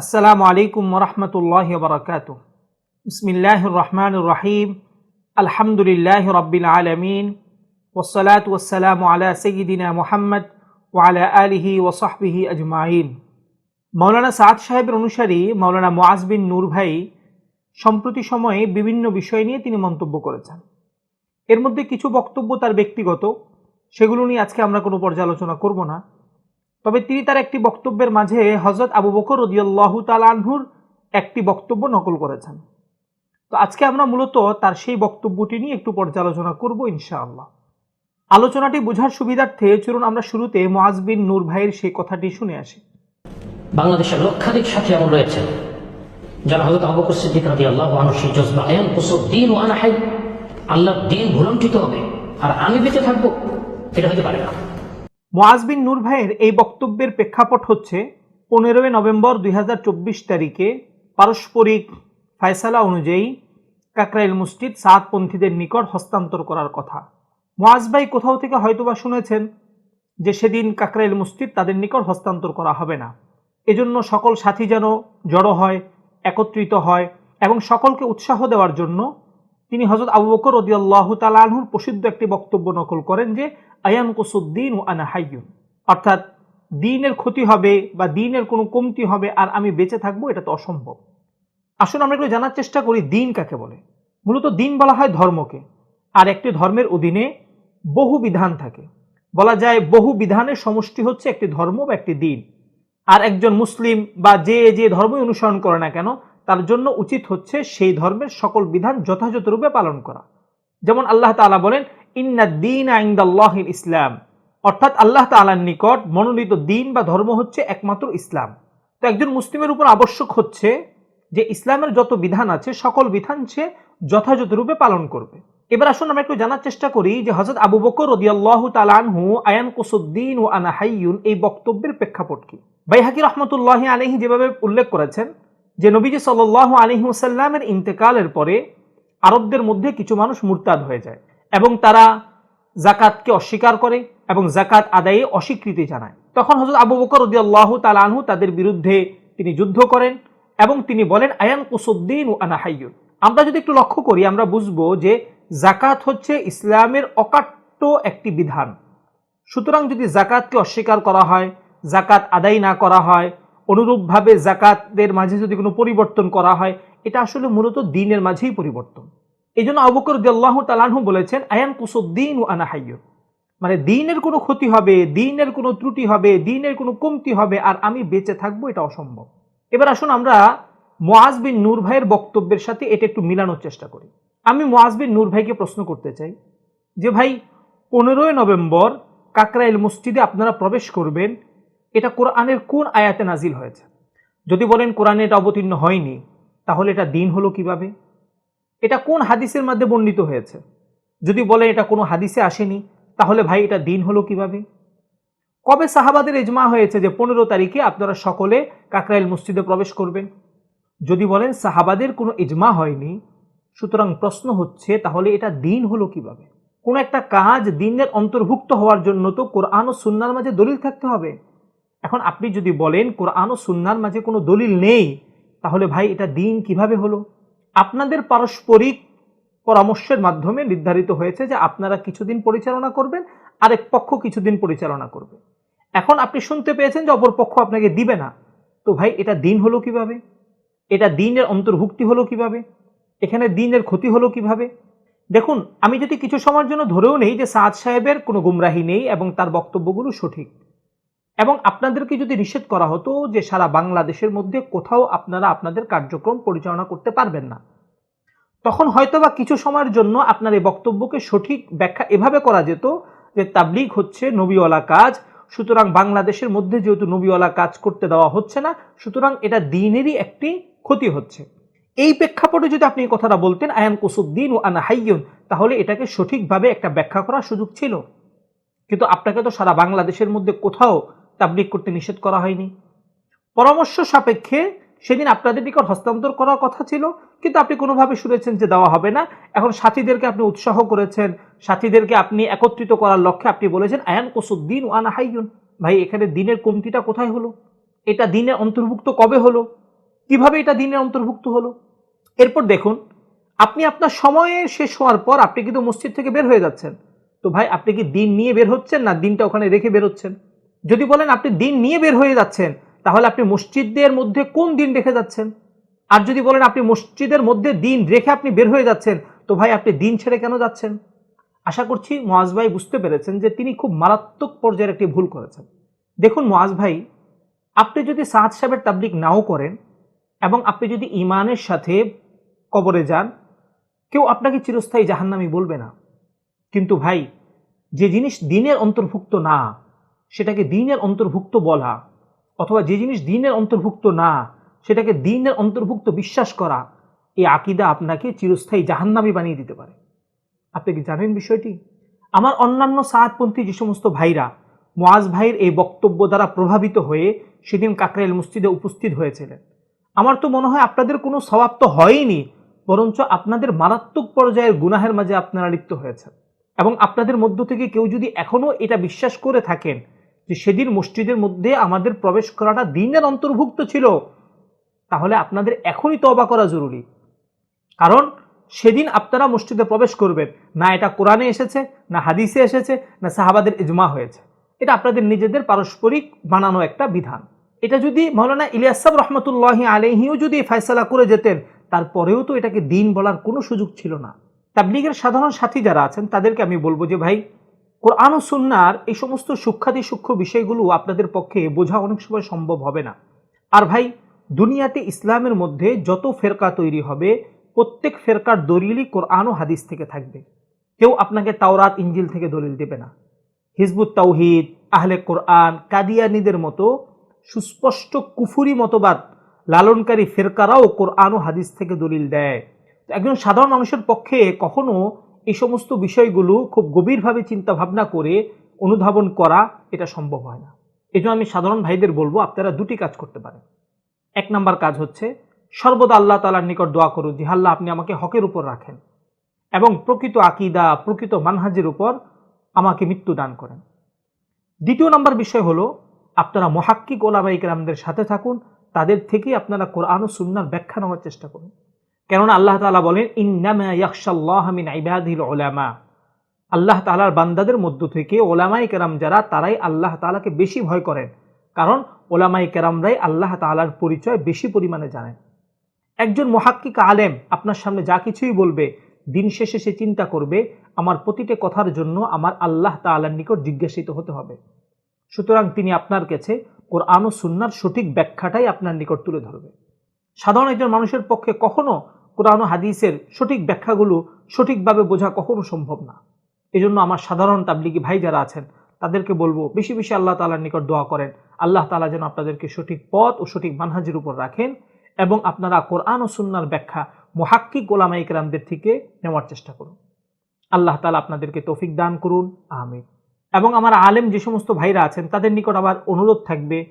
আসসালামু আলাইকুম রহমতুল্লাহ বরকাত বিসমিল্লাহ রহমান রাহিম আলহামদুলিল্লাহ রব্বিল আলমিন। ওসলাত ওসালাম আলা সঈদিনা মোহাম্মদ ওয়ালা আলিহি ওসহবিহি আজমাইন। মৌলানা সাদ সাহেবের অনুসারী মৌলানা মোয়াজ বিন নূর ভাই সম্প্রতি সময়ে বিভিন্ন বিষয় নিয়ে তিনি মন্তব্য করেছেন। এর মধ্যে কিছু বক্তব্য তার ব্যক্তিগত, সেগুলো নিয়ে আজকে আমরা কোনো পর্যালোচনা করব না। তবে তিনি তার একটি বক্তব্যের মাঝে হজরত আবু বকর রদিয়াল্লাহু তালানহুর একটি বক্তব্য নকল করেছেন। তো আজকে আমরা মূলত তার সেই বক্তব্যটি নিয়ে একটু পর্যালোচনা করব ইনশাআল্লাহ। আলোচনাটি বোঝার সুবিধার্থে চলুন আমরা শুরুতে মোয়াজ বিন নূর ভাইয়ের সেই কথাটি শুনে আসি। বাংলাদেশের লক্ষাধিক সাথী এমন রয়েছে, যারা হয়তো আবকর সিদ্দিক রাদি আল্লাহ মানুষ জজবা আয়ান দিন ও আনা হাই, আল্লাহর দিন ভুলণ্ঠিত হবে, আর আমি বেঁচে থাকব, এটা হতে পারে না। মোয়াজ বিন নূর ভাইয়ের এই বক্তব্যের প্রেক্ষাপট হচ্ছে পনেরোই নভেম্বর দুই হাজার চব্বিশ তারিখে পারস্পরিক ফায়সালা অনুযায়ী কাকরাইল মসজিদ সাতপন্থীদের নিকট হস্তান্তর করার কথা। মোয়াজ ভাই কোথাও থেকে হয়তোবা শুনেছেন যে সেদিন কাকরাইল মসজিদ তাদের নিকট হস্তান্তর করা হবে না। এজন্য সকল সাথী যেন জড়ো হয়, একত্রিত হয় এবং সকলকে উৎসাহ দেওয়ার জন্য তিনি হজরত আবু বকর রদিয়াল্লাহ তালাহুর প্রসিদ্ধ একটি বক্তব্য নকল করেন যে আয়ান কুসুদ্দিন ও আনা হাইয়ুন। অর্থাৎ, দিনের ক্ষতি হবে বা দিনের কোনো কমতি হবে আর আমি বেঁচে থাকব, এটা তো অসম্ভব। আসলে আমরা একটু জানার চেষ্টা করি, দিন কাকে বলে? মূলত দিন বলা হয় ধর্মকে। আর একটি ধর্মের অধীনে বহু বিধান থাকে। বলা যায় বহু বিধানের সমষ্টি হচ্ছে একটি ধর্ম বা একটি দিন। আর একজন মুসলিম বা যে যে ধর্মই অনুসরণ করে না কেন তার জন্য উচিত হচ্ছে সেই ধর্মের সকল বিধান যথাযথ রূপে পালন করা। যেমন আল্লাহ তাআলা বলেন, ইন্না দিন আইন্দাল্লাহ ইসলাম। অর্থাৎ আল্লাহ তাআলার নিকট মনোনীত দিন বা ধর্ম হচ্ছে একমাত্র ইসলাম। তো একজন মুসলিমের উপর আবশ্যক হচ্ছে যে ইসলামের যত বিধান আছে, সকল বিধান সে যথাযথ রূপে পালন করবে। এবার আসুন আমরা একটু জানার চেষ্টা করি যে হজরত আবু বকর রদিয়াল্লাহ তালানহু আয়ান কুসুদ্দিন ও আনা হাইয়ুন এই বক্তব্যের প্রেক্ষাপট কি? বাইহাকি রহমতুল্লাহ আলহি যেভাবে উল্লেখ করেছেন যে নবীজি সাল আলহি ওসাল্লামের ইন্তেকালের পরে আরবদের মধ্যে কিছু মানুষ মুরতাদ হয়ে যায় এবং তারা জাকাতকে অস্বীকার করে এবং জাকাত আদায়ে অস্বীকৃতি জানায়। তখন হজরত আবু বকর রদিয়াল্লাহ তালানহু তাদের বিরুদ্ধে তিনি যুদ্ধ করেন এবং তিনি বলেন, আয়ান কুসুদ্দিন ও আনা হাইয়ুন। আমরা যদি একটু লক্ষ্য করি, আমরা বুঝব যে জাকাত হচ্ছে ইসলামের অকাট্য একটি বিধান। সুতরাং যদি জাকাতকে অস্বীকার করা হয়, জাকাত আদায় না করা হয় অনুরূপভাবে জাকাতদের মাঝে যদি কোনো পরিবর্তন করা হয়, এটা আসলে মূলত দিনের মাঝেই পরিবর্তন। এই জন্য আবুকর দিয়াল্লাহ তালানহু বলেছেন আয়ান কুসুদ্দিন ও আনা হাইয়ুন মানে দিনের কোনো ক্ষতি হবে, দিনের কোনো ত্রুটি হবে, দিনের কোনো কমতি হবে, আর আমি বেঁচে থাকব এটা অসম্ভব। এবার আসুন আমরা মোয়াজ বিন নূর ভাইয়ের বক্তব্যের সাথে এটা একটু মিলানোর চেষ্টা করি। আমি মোয়াজ বিন নূর ভাইকে প্রশ্ন করতে চাই যে, ভাই, পনেরোই নভেম্বর কাকরাইল মসজিদে আপনারা প্রবেশ করবেন এটা কোরআনের কোন আয়াতে নাজিল হয়েছে? যদি বলেন কোরআনে এটা অবতীর্ণ হয়নি, তাহলে এটা দিন হলো কীভাবে? এটা কোন হাদিসের মধ্যে বর্ণিত হয়েছে? যদি বলেন এটা কোনো হাদিসে আসেনি, তাহলে ভাই এটা দিন হলো কীভাবে? কবে সাহাবাদের এজমা হয়েছে যে পনেরো তারিখে আপনারা সকলে কাকরাইল মসজিদে প্রবেশ করবেন? যদি বলেন সাহাবাদের কোনো ইজমা হয়নি, সুতরাং প্রশ্ন হচ্ছে, তাহলে এটা দিন হলো কীভাবে? কোন একটা কাজ দিনের অন্তর্ভুক্ত হওয়ার জন্য তো কোরআন ও সুন্নার মাঝে দলিল থাকতে হবে। এখন আপনি যদি বলেন কোরআন ও সুন্নার মাঝে কোনো দলিল নেই, তাহলে ভাই এটা দিন কীভাবে হলো? আপনাদের পারস্পরিক পরামর্শের মাধ্যমে নির্ধারিত হয়েছে যে আপনারা কিছুদিন পরিচালনা করবেন, আরেক পক্ষ কিছুদিন পরিচালনা করবে। এখন আপনি শুনতে পেয়েছেন যে অপর পক্ষ আপনাকে দিবে না। তো ভাই এটা দিন হলো কীভাবে? এটা দিনের অন্তর্ভুক্তি হলো কীভাবে? এখানে দিনের ক্ষতি হলো কীভাবে? দেখুন, আমি যদি কিছু সময়ের জন্য ধরেও নেই যে সাদ সাহেবের কোনো গুমরাহি নেই এবং তার বক্তব্যগুলো সঠিক। এবং আপনাদেরকে যদি নিষেধ করা হতো যে সারা বাংলাদেশের মধ্যে কোথাও আপনারা আপনাদের কার্যক্রম পরিচালনা করতে পারবেন না, তখন হয়তোবা কিছু সময়ের জন্য আপনার এই বক্তব্যকে সঠিক ব্যাখ্যা এভাবে করা যেত যে তাবলিগ হচ্ছে নবীওয়ালা কাজ, সুতরাং বাংলাদেশের মধ্যে যেহেতু নবীওয়ালা কাজ করতে দেওয়া হচ্ছে না, সুতরাং এটা দিনেরই একটি ক্ষতি হচ্ছে। এই প্রেক্ষাপটে যদি আপনি কথাটা বলতেন, আয়ান কুসুদ্দিন ও আনা হাইয়ুন তাহলে এটাকে সঠিকভাবে একটা ব্যাখ্যা করার সুযোগ ছিল। কিন্তু আপনাকে তো সারা বাংলাদেশের মধ্যে কোথাও তাবলিগ করতে নিষেধ করা হয়নি। পরামর্শ সাপেক্ষে সেদিন আপনাদের নিকট হস্তান্তর করার কথা ছিল, কিন্তু আপনি কোনোভাবে শুনেছেন যে দেওয়া হবে না। এখন সাথীদেরকে আপনি উৎসাহ করেছেন। সাথীদেরকে আপনি একত্রিত করার লক্ষ্যে আপনি বলেছেন, আয়ান কুসুদ্দিন ও আনা হাইয়ুন ভাই, এখানে দিনের কমতিটা কোথায় হলো? এটা দিনের অন্তর্ভুক্ত কবে হলো? কীভাবে এটা দিনের অন্তর্ভুক্ত হলো? এরপর দেখুন, আপনি আপনার সময়ে শেষ হওয়ার পর আপনি কিন্তু মসজিদ থেকে বের হয়ে যাচ্ছেন। তো ভাই, আপনি কি দিন নিয়ে বের হচ্ছেন না দিনটা ওখানে রেখে বের হচ্ছেন? যদি বলেন আপনি দিন নিয়ে বের হয়ে যাচ্ছেন, তাহলে আপনি মসজিদদের মধ্যে কোন দিন রেখে যাচ্ছেন? আর যদি বলেন আপনি মসজিদের মধ্যে দিন রেখে আপনি বের হয়ে যাচ্ছেন, তো ভাই আপনি দিন ছেড়ে কেন যাচ্ছেন? আশা করছি মোয়াজ ভাই বুঝতে পেরেছেন যে তিনি খুব মারাত্মক পর্যায়ের একটি ভুল করেছেন। দেখুন মোয়াজ ভাই, আপনি যদি সাদ সাহেবের তাবলিক নাও করেন এবং আপনি যদি ইমানের সাথে কবরে যান, কেউ আপনাকে চিরস্থায়ী জাহান্নামি বলবে না। কিন্তু ভাই, যে জিনিস দিনের অন্তর্ভুক্ত না সেটাকে দিনের অন্তর্ভুক্ত বলা, অথবা যে জিনিস দিনের অন্তর্ভুক্ত না, সেটাকে দিনের অন্তর্ভুক্ত বিশ্বাস করা, এই আকিদা আপনাকে চিরস্থায়ী জাহান্নামি বানিয়ে দিতে পারে। আপনি কি জানেন বিষয়টি? আমার অন্যান্য সাহাদপন্থী যে সমস্ত ভাইরা মোয়াজ ভাইয়ের এই বক্তব্য দ্বারা প্রভাবিত হয়ে সেদিন কাকরাইল মসজিদে উপস্থিত হয়েছিলেন। আমার তো মনে হয় আপনাদের কোনো স্বভাব তো হয়নি, বরঞ্চ আপনাদের মারাত্মক পর্যায়ের গুনাহের মাঝে আপনারা লিপ্ত হয়েছেন। এবং আপনাদের মধ্য থেকে কেউ যদি এখনও এটা বিশ্বাস করে থাকেন যে সেদিন মসজিদের মধ্যে আমাদের প্রবেশ করাটা দিনের অন্তর্ভুক্ত ছিল, তাহলে আপনাদের এখনই তবা করা জরুরি। কারণ সেদিন আপনারা মসজিদে প্রবেশ করবেন, না এটা কোরআনে এসেছে, না হাদিসে এসেছে, না সাহাবাদের ইজমা হয়েছে। এটা আপনাদের নিজেদের পারস্পরিক বানানো একটা বিধান। এটা যদি মৌলানা ইলিয়াসাব রহমতুল্লাহ আলহিও যদি ফয়সালা করে যেতেন, তারপরেও তো এটাকে দিন বলার কোনো সুযোগ ছিল না। তাবলিগের সাধারণ সাথী যারা আছেন, তাদেরকে আমি বলব যে, ভাই কোরআন ও সুন্নার এই সমস্ত সূক্ষাতি সূক্ষ্ম বিষয়গুলো আপনাদের পক্ষে বোঝা অনেক সময় সম্ভব হবে না। আর ভাই, দুনিয়াতে ইসলামের মধ্যে যত ফেরকা তৈরি হবে, প্রত্যেক ফেরকার দলিলই কোরআন ও হাদিস থেকে থাকবে। কেউ আপনাকে তাওরাত ইঞ্জিল থেকে দলিল দেবে না। হিজবুত তাওহিদ, আহলে কোরআন, কাদিয়ানিদের মতো সুস্পষ্ট কুফুরি মতবাদ লালনকারী ফেরকারাও কোরআন ও হাদিস থেকে দলিল দেয়। একজন সাধারণ মানুষের পক্ষে কখনো এই সমস্ত বিষয়গুলো খুব গভীরভাবে চিন্তা ভাবনা করে অনুধাবন করা এটা সম্ভব হয় না। এই আমি সাধারণ ভাইদের বলব, আপনারা দুটি কাজ করতে পারেন। এক নাম্বার কাজ হচ্ছে, সর্বদা আল্লাহ তালার নিকট দোয়া করুন যে, আল্লাহ, আপনি আমাকে হকের উপর রাখেন এবং প্রকৃত আকিদা, প্রকৃত মানহাজের উপর আমাকে মৃত্যু দান করেন। দ্বিতীয় নম্বর বিষয় হলো, আপনারা মহাক্কিক ওলামাই কেরামদের সাথে থাকুন, তাদের থেকেই আপনারা কোরআন ও সুন্নার ব্যাখ্যা নেওয়ার চেষ্টা করুন। কেননা আল্লাহ তালা বলেন, ইন্নামা ইয়াকশাল্লাহ ওলামা আল্লাহ তালার বান্দাদের মধ্য থেকে ওলামাই কেরাম যারা, তারাই আল্লাহ তালাকে বেশি ভয় করেন। কারণ ওলামাই কেরামরাই আল্লাহ তালার পরিচয় বেশি পরিমাণে জানেন। একজন মহাক্কিক আলেম আপনার সামনে যা কিছুই বলবে, দিন শেষে সে চিন্তা করবে, আমার প্রতিটি কথার জন্য আমার আল্লাহ তালার নিকট জিজ্ঞাসিত হতে হবে। সুতরাং তিনি আপনার কাছে কোরআন ও সুন্নার সঠিক ব্যাখ্যাটাই আপনার নিকট তুলে ধরবে। সাধারণ একজন মানুষের পক্ষে কখনো কোরআন হাদিসের সঠিক ব্যাখ্যাগুলো সঠিকভাবে বোঝা কখনো সম্ভব না। এজন্য আমার সাধারণ তাবলিগি ভাই যারা আছেন, তাদেরকে বলব, বেশি বেশি আল্লাহ তালার নিকট দোয়া করেন। আল্লাহ তালা যেন আপনাদেরকে সঠিক পথ ও সঠিক মানহাজের উপর রাখেন এবং আপনারা কোরআন ও সুন্নার ব্যাখ্যা মোহাক্কিক গোলামাই কেরামদের থেকে নেওয়ার চেষ্টা করুন। আল্লাহ তালা আপনাদেরকে তৌফিক দান করুন। আমিন। এবং আমার আলেম যে সমস্ত ভাইরা আছেন, তাদের নিকট আবার অনুরোধ থাকবে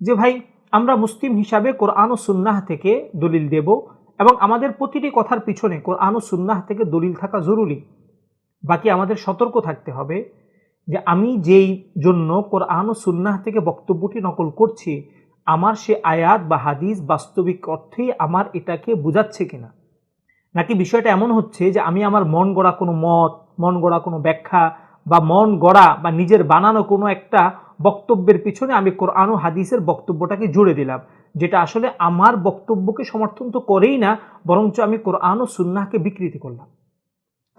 যে ভাই, আমরা মুসলিম হিসাবে কোরআন ও সুন্নাহ থেকে দলিল দেব। এবং আমাদের প্রতিটি কথার পিছনে কোরআন ও সুন্নাহ থেকে দলিল থাকা জরুরি। বাকি আমাদের সতর্ক থাকতে হবে যে আমি যেই জন্য কোরআন ও সুন্নাহ থেকে বক্তব্যটি নকল করছি, আমার সে আয়াত বা হাদিস বাস্তবিক অর্থেই আমার এটাকে বোঝাচ্ছে কিনা? নাকি বিষয়টা এমন হচ্ছে যে আমি আমার মন গড়া কোনো মত, মন গড়া কোনো ব্যাখ্যা বা মন গড়া বা নিজের বানানো কোনো একটা বক্তব্যের পিছনে আমি কোরআন ও হাদিসের বক্তব্যটাকে জুড়ে দিলাম। যেটা আসলে আমার বক্তব্যকে সমর্থন তো করেই না, বরঞ্চ আমি কোরআন ও সুন্নাহকে বিকৃতি করলাম।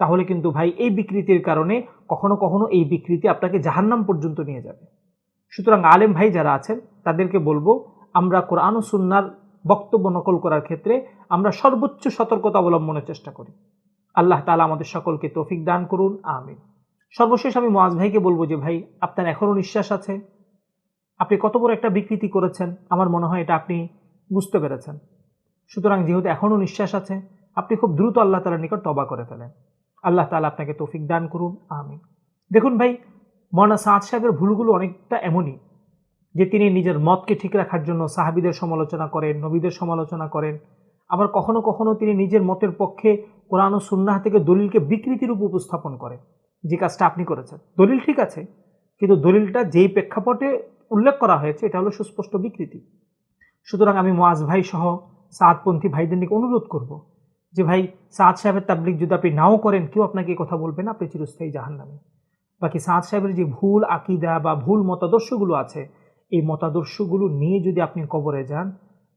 তাহলে কিন্তু ভাই এই বিকৃতির কারণে কখনো কখনো এই বিকৃতি আপনাকে জাহান্নাম পর্যন্ত নিয়ে যাবে। সুতরাং আলেম ভাই যারা আছেন, তাদেরকে বলব, আমরা কোরআন ও সুন্নার বক্তব্য নকল করার ক্ষেত্রে আমরা সর্বোচ্চ সতর্কতা অবলম্বনের চেষ্টা করি। আল্লাহ তালা আমাদের সকলকে তৌফিক দান করুন, আমিন। সর্বশেষ আমি মোয়াজ ভাইকে বলব যে, ভাই আপনার এখনও নিঃশ্বাস আছে? আপনি কত বড় একটা বিকৃতি করেছেন, আমার মনে হয় এটা আপনি বুঝতে পেরেছেন। সুতরাং যেহেতু এখনও নিঃশ্বাস আছে, আপনি খুব দ্রুত আল্লাহ তালার নিকট তবা করে ফেলেন। আল্লাহ তালা আপনাকে তৌফিক দান করুন আমি দেখুন ভাই, মৌলানা সাদ সাহেবের ভুলগুলো অনেকটা এমনই যে তিনি নিজের মতকে ঠিক রাখার জন্য সাহাবিদের সমালোচনা করেন, নবীদের সমালোচনা করেন। আবার কখনো কখনো তিনি নিজের মতের পক্ষে কোরআন ও সুন্নাহ থেকে দলিলকে বিকৃতির রূপ উপস্থাপন করেন। যে কাজটা আপনি করেছেন। দলিল ঠিক আছে, কিন্তু দলিলটা যেই প্রেক্ষাপটে উল্লেখ করা হয়েছে, এটা হলো সুস্পষ্ট বিকৃতি। সুতরাং আমি মোয়াজ ভাই সহ সাদপন্থী ভাইদের নিকে অনুরোধ করব যে ভাই, সাদ সাহেবের তাবলিক যদি আপনি নাও করেন, কেউ আপনাকে এই কথা বলবে না, আপনি চিরস্থায়ী জাহান নামে বাকি সাদ সাহেবের যে ভুল আকিদা বা ভুল মতাদর্শগুলো আছে, এই মতাদর্শগুলো নিয়ে যদি আপনি কবরে যান,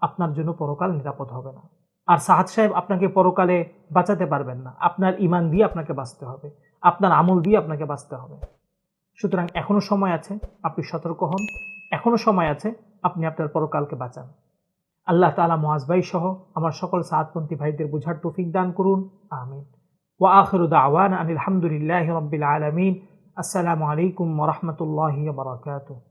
আপনার জন্য পরকাল নিরাপদ হবে না। আর সাহাদ সাহেব আপনাকে পরকালে বাঁচাতে পারবেন না। আপনার ইমান দিয়ে আপনাকে বাঁচতে হবে। আপনার আমল দিয়ে আপনাকে বাঁচতে হবে। সুতরাং এখনও সময় আছে, আপনি সতর্ক হন। এখনও সময় আছে, আপনি আপনার পরকালকে বাঁচান। আল্লাহ তালা মোয়াজবাই সহ আমার সকল সাতপন্থী ভাইদের বোঝার তৌফিক দান করুন। আমিন। ওয়া আখরুদ আওয়ান আনিল হামদুলিল্লাহ রবিল আলমিন। আসসালামু আলাইকুম রহমতুল্লাহ বারাকাতুহু।